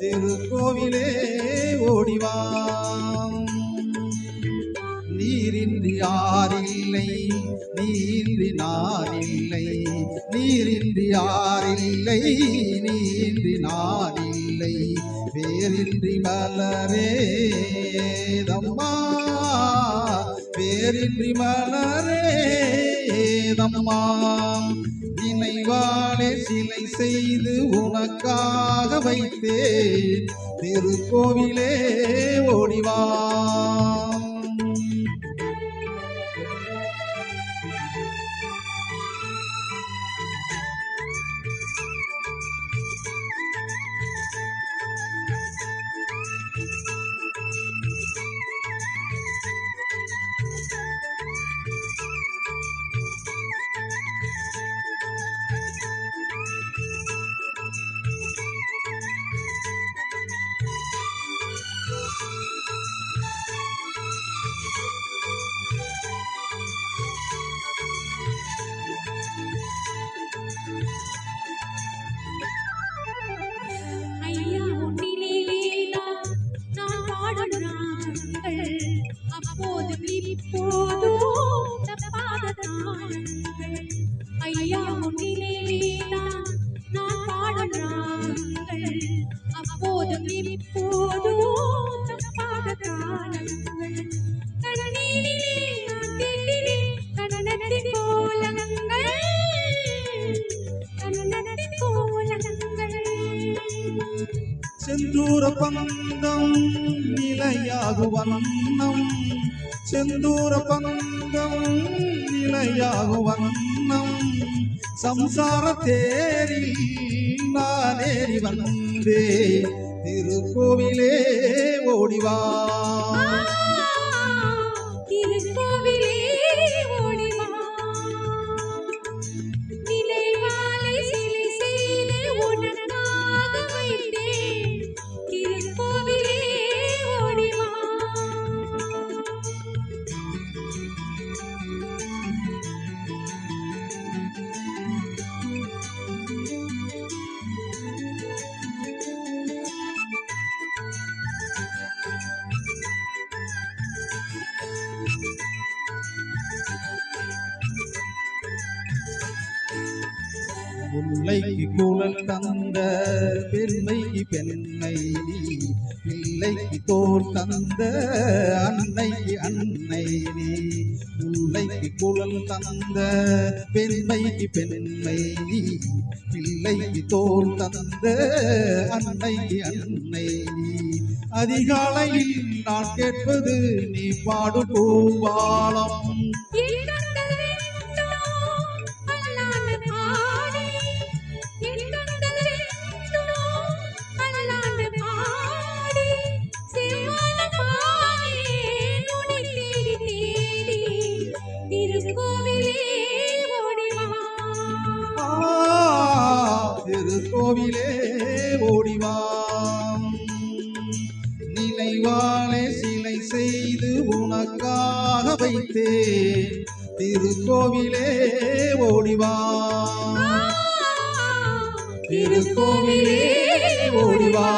திருக்கோவிலே ஓடிவா நீரின்றி யாரில்லை நீரின்றி நான் நீரின்றி யாரில்லை நீரின்றி நான் இல்லை வேரின்றி மலரே தம்மா வேரின்றி மலரே தம்மா நினைவாலே சிலை செய்து உனக்காக வைத்தே திருக்கோவிலே ஓடிவான் ஐயா உன்னிலேதான் நான் பாடும் ராகங்கள். அப்போது இப்போதும் நாட்டிலே கோலங்கள். கோலங்கள். செந்தூர பந்தம் நிலையாகு வண்ணம் செந்தூர பந்தம் நிலையாகு வண்ணம் சம்சார தேரில் நானேறி வந்தே. திருக்கோவிலே ஓடிவா. திருக்கோவிலே முல்லைக்கு குழல் தந்த பெருமைக்கு பெண்ணை நீ பிள்ளைக்கு தோல் தந்த அன்னைக்கு அன்னை நீ. முல்லைக்கு குழல் தந்த பெருமைக்கு பெண்ணை நீ பிள்ளைக்கு தோல் தந்த அன்னைக்கு அன்னை நீ. அதிகாலையில் நான் கேட்பது நீ பாடு பூவாளம் கோவிலே ஓடிவாம் நினைவாலே சிலை செய்து உனக்காக வைத்தே திருக்கோவிலே ஓடிவாம் திருக்கோவிலே ஓடிவா.